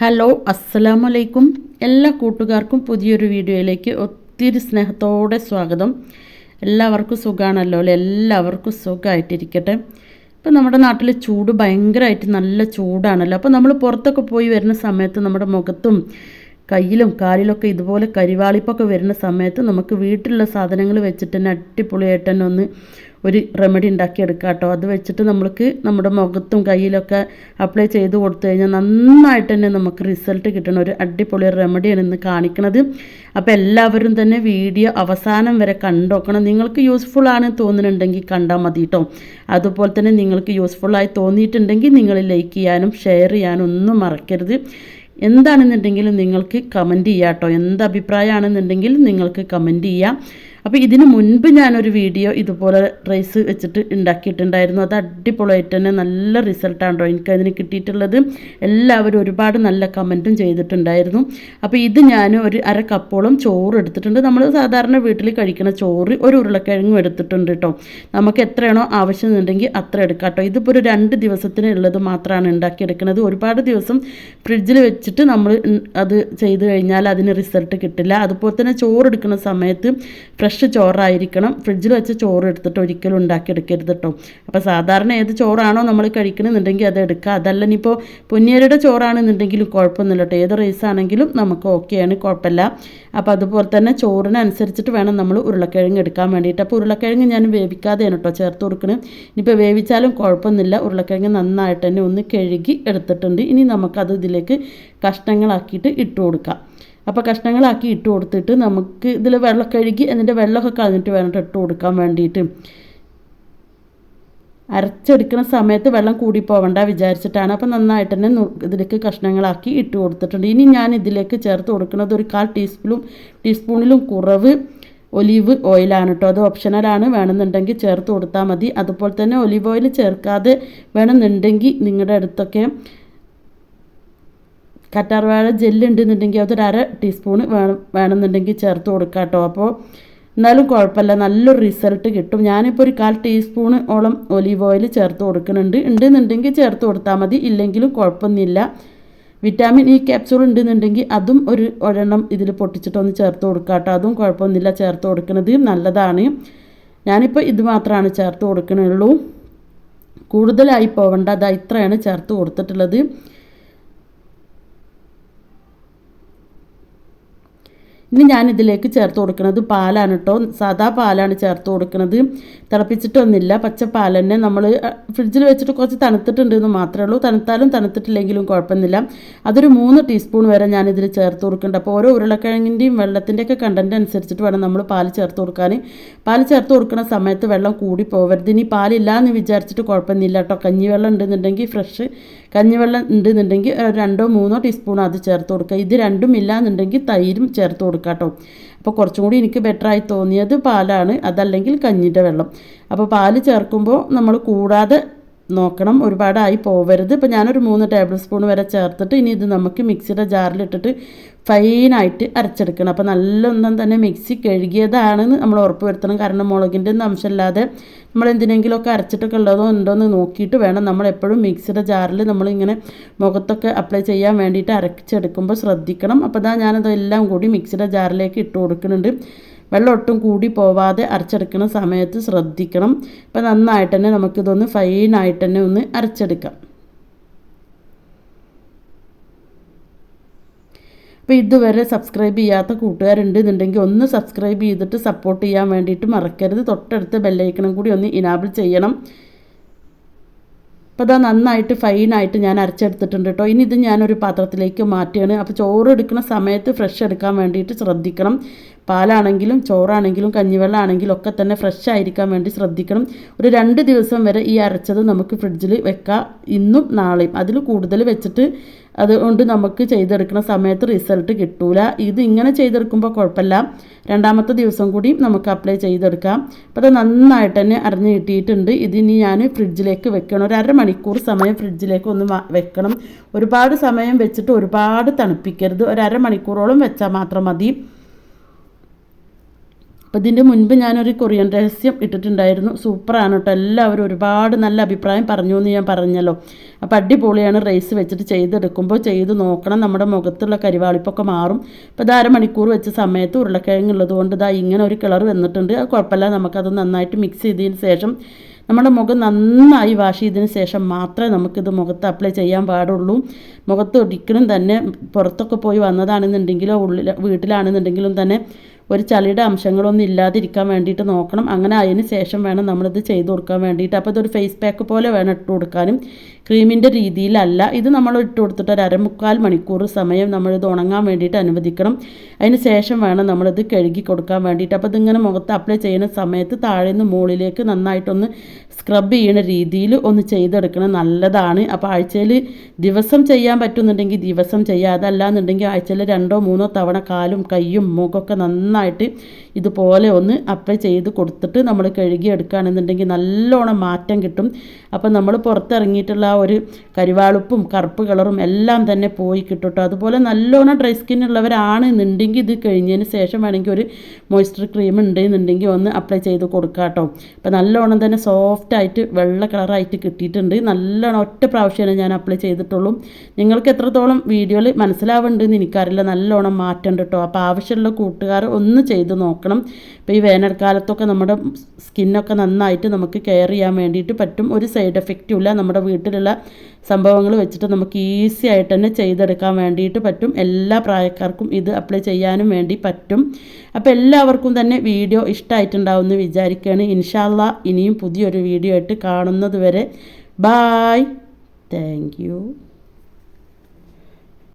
Hello അസ്സലാമു അലൈക്കും എല്ലാ കൂട്ടുകാർക്കും പുതിയൊരു വീഡിയോയിലേക്ക് ഒത്തിരി സ്നേഹത്തോടെ സ്വാഗതം. എല്ലാവർക്കും സുഖമാണല്ലോ അല്ലേ? എല്ലാവർക്കും സുഖമായിട്ടിരിക്കട്ടെ ഇപ്പം നമ്മുടെ നാട്ടിൽ ചൂട് ഭയങ്കരമായിട്ട് നല്ല ചൂടാണല്ലോ. അപ്പോൾ നമ്മൾ പുറത്തൊക്കെ പോയി വരുന്ന സമയത്ത് നമ്മുടെ മുഖത്തും കയ്യിലും കാലിലൊക്കെ ഇതുപോലെ കരിവാളിപ്പൊക്കെ വരുന്ന സമയത്ത് നമുക്ക് വീട്ടിലുള്ള സാധനങ്ങൾ വെച്ചിട്ട് തന്നെ അടിപൊളിയായിട്ട് തന്നെ ഒന്ന് ഒരു റെമഡി ഉണ്ടാക്കിയെടുക്കുക കേട്ടോ അത് വെച്ചിട്ട് നമ്മൾക്ക് നമ്മുടെ മുഖത്തും കയ്യിലൊക്കെ അപ്ലൈ ചെയ്ത് കൊടുത്തു കഴിഞ്ഞാൽ നന്നായിട്ട് തന്നെ നമുക്ക് റിസൾട്ട് കിട്ടണ. ഒരു അടിപൊളി റെമഡിയാണ് ഇന്ന് കാണിക്കുന്നത് അപ്പോൾ എല്ലാവരും തന്നെ വീഡിയോ അവസാനം വരെ കണ്ടോക്കണം. നിങ്ങൾക്ക് യൂസ്ഫുൾ ആണ് തോന്നുന്നുണ്ടെങ്കിൽ കണ്ടാൽ മതി കേട്ടോ അതുപോലെ തന്നെ നിങ്ങൾക്ക് യൂസ്ഫുള്ളായി തോന്നിയിട്ടുണ്ടെങ്കിൽ നിങ്ങൾ ലൈക്ക് ചെയ്യാനും ഷെയർ ചെയ്യാനും ഒന്നും മറക്കരുത്. എന്താണെന്നുണ്ടെങ്കിലും നിങ്ങൾക്ക് കമന്റ് ചെയ്യാം കേട്ടോ എന്ത് അഭിപ്രായമാണെന്നുണ്ടെങ്കിൽ നിങ്ങൾക്ക് കമന്റ് ചെയ്യാം. അപ്പോൾ ഇതിന് മുൻപ് ഞാനൊരു വീഡിയോ ഇതുപോലെ റൈസ് വെച്ചിട്ട് ഉണ്ടാക്കിയിട്ടുണ്ടായിരുന്നു. അത് അടിപൊളിയായിട്ട് തന്നെ നല്ല റിസൾട്ടാണ് എനിക്ക് അതിന് കിട്ടിയിട്ടുള്ളത്. എല്ലാവരും ഒരുപാട് നല്ല കമന്റും ചെയ്തിട്ടുണ്ടായിരുന്നു. അപ്പോൾ ഇത് ഞാൻ ഒരു അര കപ്പോളം ചോറ് എടുത്തിട്ടുണ്ട്. നമ്മൾ സാധാരണ വീട്ടിൽ കഴിക്കുന്ന ചോറ് ഒരു ഉരുളക്കിഴങ്ങും എടുത്തിട്ടുണ്ട് കേട്ടോ നമുക്ക് എത്രയാണോ ആവശ്യമുണ്ടെങ്കിൽ അത്ര എടുക്കാം കേട്ടോ ഇതിപ്പോൾ ഒരു രണ്ട് ദിവസത്തിനുള്ളത് മാത്രമാണ് ഉണ്ടാക്കിയെടുക്കുന്നത്. ഒരുപാട് ദിവസം ഫ്രിഡ്ജിൽ വെച്ചിട്ട് നമ്മൾ അത് ചെയ്ത് കഴിഞ്ഞാൽ അതിന് റിസൾട്ട് കിട്ടില്ല. അതുപോലെ തന്നെ ചോറ് എടുക്കുന്ന സമയത്ത് ഫ്രഷ് ചോറായിരിക്കണം. ഫ്രിഡ്ജിൽ വെച്ച് ചോറ് എടുത്തിട്ട് ഒരിക്കലും ഉണ്ടാക്കിയെടുക്കരുത് കേട്ടോ അപ്പോൾ സാധാരണ ഏത് ചോറാണോ നമ്മൾ കഴിക്കണമെന്നുണ്ടെങ്കിൽ അത് എടുക്കുക. അതല്ല ഇനിയിപ്പോൾ പൊന്നിയരുടെ ചോറാണെന്നുണ്ടെങ്കിലും കുഴപ്പമൊന്നുമില്ല കേട്ടോ ഏത് റൈസ് ആണെങ്കിലും നമുക്ക് ഓക്കെയാണ് കുഴപ്പമില്ല. അപ്പോൾ അതുപോലെ തന്നെ ചോറിനനുസരിച്ചിട്ട് വേണം നമ്മൾ ഉരുളക്കിഴങ്ങ് എടുക്കാൻ വേണ്ടിയിട്ട്. അപ്പോൾ ഉരുളക്കിഴങ്ങ് ഞാൻ വേവിക്കാതെയാണ് കേട്ടോ ചേർത്ത് കൊടുക്കുന്നത് ഇനിയിപ്പോൾ വേവിച്ചാലും കുഴപ്പമൊന്നുമില്ല. ഉരുളക്കിഴങ്ങ് നന്നായിട്ട് തന്നെ ഒന്ന് കഴുകി എടുത്തിട്ടുണ്ട്. ഇനി നമുക്കത് ഇതിലേക്ക് കഷ്ണങ്ങളാക്കിയിട്ട് ഇട്ട് കൊടുക്കാം. അപ്പോൾ കഷ്ണങ്ങളാക്കി ഇട്ട് കൊടുത്തിട്ട് നമുക്ക് ഇതിൽ വെള്ളം കഴുകി അതിന്റെ വെള്ളമൊക്കെ കളഞ്ഞിട്ട് വേണം ഇട്ട് കൊടുക്കാൻ വേണ്ടിയിട്ട്. അരച്ചെടുക്കുന്ന സമയത്ത് വെള്ളം കൂടി പോവണ്ട വിചാരിച്ചിട്ടാണ്. അപ്പോൾ നന്നായിട്ട് തന്നെ ഇതിലേക്ക് കഷ്ണങ്ങളാക്കി ഇട്ട് കൊടുത്തിട്ടുണ്ട്. ഇനി ഞാൻ ഇതിലേക്ക് ചേർത്ത് കൊടുക്കുന്നത് ഒരു കാൽ ടീസ്പൂണും ടീസ്പൂണിലും കുറവ് ഒലീവ് ഓയിലാണ് കേട്ടോ അത് ഓപ്ഷണലാണ് വേണമെന്നുണ്ടെങ്കിൽ ചേർത്ത് കൊടുത്താൽ മതി. അതുപോലെ തന്നെ ഒലീവ് ഓയിൽ ചേർക്കാതെ വേണമെന്നുണ്ടെങ്കിൽ നിങ്ങളുടെ അടുത്തൊക്കെ കറ്റാർവാഴ ജെല്ലുണ്ടെന്നുണ്ടെങ്കിൽ അതൊരു അര ടീസ്പൂൺ വേണം വേണമെന്നുണ്ടെങ്കിൽ ചേർത്ത് കൊടുക്കാം കേട്ടോ. അപ്പോൾ എന്നാലും കുഴപ്പമില്ല നല്ലൊരു റിസൾട്ട് കിട്ടും. ഞാനിപ്പോൾ ഒരു കാൽ ടീസ്പൂൺ ഓളം ഒലീവ് ഓയിൽ ചേർത്ത് കൊടുക്കുന്നുണ്ട്. ഉണ്ടെന്നുണ്ടെങ്കിൽ ചേർത്ത് കൊടുത്താൽ മതി ഇല്ലെങ്കിലും കുഴപ്പമൊന്നുമില്ല. വിറ്റാമിൻ ഇ ക്യാപ്സൂൾ ഉണ്ടെന്നുണ്ടെങ്കിൽ അതും ഒരു ഒരെണ്ണം ഇതിൽ പൊട്ടിച്ചിട്ടൊന്ന് ചേർത്ത് കൊടുക്കാം കേട്ടോ. അതും കുഴപ്പമൊന്നുമില്ല ചേർത്ത് കൊടുക്കുന്നത് നല്ലതാണ്. ഞാനിപ്പോൾ ഇത് മാത്രമാണ് ചേർത്ത് കൊടുക്കണുള്ളൂ. കൂടുതലായി പോവേണ്ട അത് ഇത്രയാണ് ചേർത്ത് കൊടുത്തിട്ടുള്ളത്. ഇനി ഞാൻ ഇതിലേക്ക് ചേർത്ത് കൊടുക്കുന്നത് പാലാണ് കേട്ടോ സാധാ പാലാണ് ചേർത്ത് കൊടുക്കുന്നത് തിളപ്പിച്ചിട്ടൊന്നുമില്ല. പച്ച പാൽ തന്നെ നമ്മൾ ഫ്രിഡ്ജിൽ വെച്ചിട്ട് കുറച്ച് തണുത്തിട്ടുണ്ട് എന്ന് മാത്രമേ ഉള്ളൂ. തണുത്താലും തണുത്തിട്ടില്ലെങ്കിലും കുഴപ്പമൊന്നുമില്ല. അതൊരു മൂന്ന് ടീസ്പൂൺ വരെ ഞാൻ ഇതിൽ ചേർത്ത് കൊടുക്കുന്നുണ്ട്. അപ്പോൾ ഓരോ ഉരുളക്കിഴങ്ങിന്റെയും വെള്ളത്തിന്റെയൊക്കെ കണ്ടന്റ് അനുസരിച്ചിട്ട് വേണം നമ്മൾ പാൽ ചേർത്ത് കൊടുക്കാൻ. പാൽ ചേർത്ത് കൊടുക്കുന്ന സമയത്ത് വെള്ളം കൂടി പോകരുത് ഇനി പാലില്ല എന്ന് വിചാരിച്ചിട്ട് കുഴപ്പമൊന്നുമില്ല കേട്ടോ കഞ്ഞിവെള്ളം ഉണ്ടെന്നുണ്ടെങ്കിൽ ഫ്രഷ്. കഞ്ഞിവെള്ളം ഉണ്ടെന്നുണ്ടെങ്കിൽ രണ്ടോ മൂന്നോ ടീസ്പൂൺ അത് ചേർത്ത് കൊടുക്കുക. ഇത് രണ്ടും ഇല്ല എന്നുണ്ടെങ്കിൽ തൈരും ചേർത്ത് കൊടുക്കുക. കേട്ടോ അപ്പോൾ കുറച്ചും കൂടി എനിക്ക് ബെറ്ററായി തോന്നിയത് പാലാണ് അതല്ലെങ്കിൽ കഞ്ഞിന്റെ വെള്ളം. അപ്പോൾ പാൽ ചേർക്കുമ്പോൾ നമ്മൾ കൂടാതെ നോക്കണം. ഒരുപാടായി പോവരുത്. ഇപ്പോൾ ഞാനൊരു മൂന്ന് ടേബിൾ സ്പൂൺ വരെ ചേർത്തിട്ട് ഇനി ഇത് നമുക്ക് മിക്സിയുടെ ജാറിലിട്ടിട്ട് ഫൈനായിട്ട് അരച്ചെടുക്കണം. അപ്പോൾ നല്ലൊന്നും തന്നെ മിക്സി കഴുകിയതാണെന്ന് നമ്മൾ ഉറപ്പ് വരുത്തണം. കാരണം മുളകിന്റെ ഒന്നും അംശമില്ലാതെ നമ്മൾ എന്തിനെങ്കിലുമൊക്കെ അരച്ചിട്ടൊക്കെ ഉള്ളതോ ഉണ്ടോ എന്ന് നോക്കിയിട്ട് വേണം നമ്മൾ എപ്പോഴും മിക്സിയുടെ ജാറിൽ നമ്മളിങ്ങനെ മുഖത്തൊക്കെ അപ്ലൈ ചെയ്യാൻ വേണ്ടിയിട്ട് അരച്ചെടുക്കുമ്പോൾ ശ്രദ്ധിക്കണം. അപ്പോൾ ഇതാ ഞാനതെല്ലാം കൂടി മിക്സിയുടെ ജാറിലേക്ക് ഇട്ട് കൊടുക്കുന്നുണ്ട്. വെള്ളം ഒട്ടും കൂടി പോവാതെ അരച്ചെടുക്കുന്ന സമയത്ത് ശ്രദ്ധിക്കണം. അപ്പോൾ നന്നായിട്ട് തന്നെ നമുക്കിതൊന്ന് ഫൈനായിട്ട് തന്നെ ഒന്ന് അരച്ചെടുക്കാം. അപ്പോൾ ഇതുവരെ സബ്സ്ക്രൈബ് ചെയ്യാത്ത കൂട്ടുകാരുണ്ടെന്നുണ്ടെങ്കിൽ ഒന്ന് സബ്സ്ക്രൈബ് ചെയ്തിട്ട് സപ്പോർട്ട് ചെയ്യാൻ വേണ്ടിയിട്ട് മറക്കരുത്. തൊട്ടടുത്ത ബെല്ലൈക്കണം കൂടി ഒന്ന് ഇനാബിൾ ചെയ്യണം. അപ്പോൾ അതാ നന്നായിട്ട് ഫൈനായിട്ട് ഞാൻ അരച്ചെടുത്തിട്ടുണ്ട് കേട്ടോ. ഇനി ഇത് ഞാനൊരു പാത്രത്തിലേക്ക് മാറ്റുകയാണ് അപ്പോൾ ചോറ് എടുക്കുന്ന സമയത്ത് ഫ്രഷ് എടുക്കാൻ വേണ്ടിയിട്ട് ശ്രദ്ധിക്കണം. പാലാണെങ്കിലും ചോറാണെങ്കിലും കഞ്ഞിവെള്ളമാണെങ്കിലും ഒക്കെ തന്നെ ഫ്രഷ് ആയിരിക്കാൻ വേണ്ടി ശ്രദ്ധിക്കണം. ഒരു രണ്ട് ദിവസം വരെ ഈ അരച്ചത് നമുക്ക് ഫ്രിഡ്ജിൽ വെക്കാം. ഇന്നും നാളെയും. അതിൽ കൂടുതൽ വെച്ചിട്ട് അതുകൊണ്ട് നമുക്ക് ചെയ്തെടുക്കുന്ന സമയത്ത് റിസൾട്ട് കിട്ടൂല. ഇത് ഇങ്ങനെ ചെയ്തെടുക്കുമ്പോൾ കുഴപ്പമില്ല. രണ്ടാമത്തെ ദിവസം കൂടി നമുക്ക് അപ്ലൈ ചെയ്തെടുക്കാം. അപ്പോൾ അത് നന്നായിട്ട് തന്നെ അറിഞ്ഞ് കിട്ടിയിട്ടുണ്ട്. ഇതിനി ഞാൻ ഫ്രിഡ്ജിലേക്ക് വെക്കണം. ഒരു അരമണിക്കൂർ സമയം ഫ്രിഡ്ജിലേക്ക് ഒന്ന് വെക്കണം. ഒരുപാട് സമയം വെച്ചിട്ട് ഒരുപാട് തണുപ്പിക്കരുത്. ഒരു അരമണിക്കൂറോളം വെച്ചാൽ മാത്രം മതി. അപ്പോൾ ഇതിന്റെ മുൻപ് ഞാനൊരു കൊറിയൻ രഹസ്യം ഇട്ടിട്ടുണ്ടായിരുന്നു. സൂപ്പറാണ് കേട്ടോ. എല്ലാവരും ഒരുപാട് നല്ല അഭിപ്രായം പറഞ്ഞു എന്ന് ഞാൻ പറഞ്ഞല്ലോ. അപ്പോൾ അടിപൊളിയാണ് റൈസ് വെച്ചിട്ട് ചെയ്തെടുക്കുമ്പോൾ ചെയ്ത് നോക്കണം. നമ്മുടെ മുഖത്തുള്ള കരിവാളിപ്പൊക്കെ മാറും. ഇപ്പോൾ ഇത് അരമണിക്കൂർ വെച്ച സമയത്ത് ഉരുളക്കിഴങ്ങുള്ളത് കൊണ്ട് ഇതാ ഇങ്ങനെ ഒരു കളർ വന്നിട്ടുണ്ട്. അത് കുഴപ്പമില്ല. നമുക്കത് നന്നായിട്ട് മിക്സ് ചെയ്തതിന് ശേഷം നമ്മുടെ മുഖം നന്നായി വാഷ് ചെയ്തതിന് ശേഷം മാത്രമേ നമുക്കിത് മുഖത്ത് അപ്ലൈ ചെയ്യാൻ പാടുള്ളൂ. മുഖത്ത് ഒരിക്കലും തന്നെ പുറത്തൊക്കെ പോയി വന്നതാണെന്നുണ്ടെങ്കിലോ ഉള്ളിൽ വീട്ടിലാണെന്നുണ്ടെങ്കിലും തന്നെ ഒരു ചളിയുടെ അംശങ്ങളൊന്നും ഇല്ലാതിരിക്കാൻ വേണ്ടിയിട്ട് നോക്കണം. അങ്ങനെ അതിന് ശേഷം വേണം നമ്മളിത് ചെയ്ത് കൊടുക്കാൻ വേണ്ടിയിട്ട്. അപ്പോൾ ഇതൊരു ഫേസ് പാക്ക് പോലെ വേണം ഇട്ട് കൊടുക്കാനും. ക്രീമിന്റെ രീതിയിലല്ല. ഇത് നമ്മൾ ഇട്ട് കൊടുത്തിട്ട് ഒരു അരമുക്കാൽ മണിക്കൂർ സമയം നമ്മളിത് ഉണങ്ങാൻ വേണ്ടിയിട്ട് അനുവദിക്കണം. അതിന് ശേഷം വേണം നമ്മളിത് കഴുകി കൊടുക്കാൻ വേണ്ടിയിട്ട്. അപ്പോൾ ഇതിങ്ങനെ മുഖത്ത് അപ്ലൈ ചെയ്യുന്ന സമയത്ത് താഴെ നിന്ന് മുകളിലേക്ക് നന്നായിട്ടൊന്ന് സ്ക്രബ് ചെയ്യുന്ന രീതിയിൽ ഒന്ന് ചെയ്തെടുക്കണം നല്ലതാണ്. അപ്പോൾ ആഴ്ചയിൽ ദിവസം ചെയ്യാൻ പറ്റുന്നുണ്ടെങ്കിൽ ദിവസം ചെയ്യുക അതല്ല എന്നുണ്ടെങ്കിൽ ആഴ്ചയിൽ രണ്ടോ മൂന്നോ തവണ കാലും കൈയും മുഖമൊക്കെ നന്നായിട്ട് ഇതുപോലെ ഒന്ന് അപ്ലൈ ചെയ്ത് കൊടുത്തിട്ട് നമ്മൾ കഴുകി എടുക്കുകയാണെന്നുണ്ടെങ്കിൽ നല്ലോണം മാറ്റം കിട്ടും. അപ്പോൾ നമ്മൾ പുറത്തിറങ്ങിയിട്ടുള്ള ആ ഒരു കരുവാളുപ്പും കറുപ്പ് കളറും എല്ലാം തന്നെ പോയി കേട്ടോ അതുപോലെ നല്ലോണം ഡ്രൈ സ്കിൻ ഉള്ളവരാണ് എന്നുണ്ടെങ്കിൽ ഇത് കഴിഞ്ഞതിന് ശേഷം വേണമെങ്കിൽ ഒരു മോയ്സ്ചർ ക്രീം ഉണ്ട് എന്നുണ്ടെങ്കിൽ ഒന്ന് അപ്ലൈ ചെയ്ത് കൊടുക്കാം കേട്ടോ. അപ്പോൾ നല്ലോണം തന്നെ സോഫ്റ്റ് ആയിട്ട് വെള്ള കളറായിട്ട് കിട്ടിയിട്ടുണ്ട്. നല്ലോണം ഒറ്റ പ്രാവശ്യമാണ് ഞാൻ അപ്ലൈ ചെയ്തിട്ടുള്ളൂ. നിങ്ങൾക്ക് എത്രത്തോളം വീഡിയോയിൽ മനസ്സിലാവുന്നുണ്ടെന്ന് എനിക്കറിയില്ല. നല്ലോണം മാറ്റം കേട്ടോ അപ്പോൾ ആവശ്യമുള്ള കൂട്ടുകാർ ഒന്ന് ചെയ്ത് നോക്കണം. ഇപ്പോൾ ഈ വേനൽക്കാലത്തൊക്കെ നമ്മുടെ സ്കിന്നൊക്കെ നന്നായിട്ട് നമുക്ക് കെയർ ചെയ്യാൻ വേണ്ടിയിട്ട് പറ്റും. ഒരു സൈഡ് എഫക്റ്റും ഇല്ല. നമ്മുടെ വീട്ടിലുള്ള സംഭവങ്ങൾ വെച്ചിട്ട് നമുക്ക് ഈസി ആയിട്ട് തന്നെ ചെയ്തെടുക്കാൻ വേണ്ടിയിട്ട് പറ്റും. എല്ലാ പ്രായക്കാർക്കും ഇത് അപ്ലൈ ചെയ്യാനും വേണ്ടി പറ്റും. അപ്പോൾ എല്ലാവർക്കും തന്നെ വീഡിയോ ഇഷ്ടമായിട്ടുണ്ടാവും എന്ന് വിചാരിക്കുകയാണ് ഇൻഷാല്ല ഇനിയും പുതിയൊരു വീഡിയോ ആയിട്ട് കാണുന്നത് വരെ. Bye thank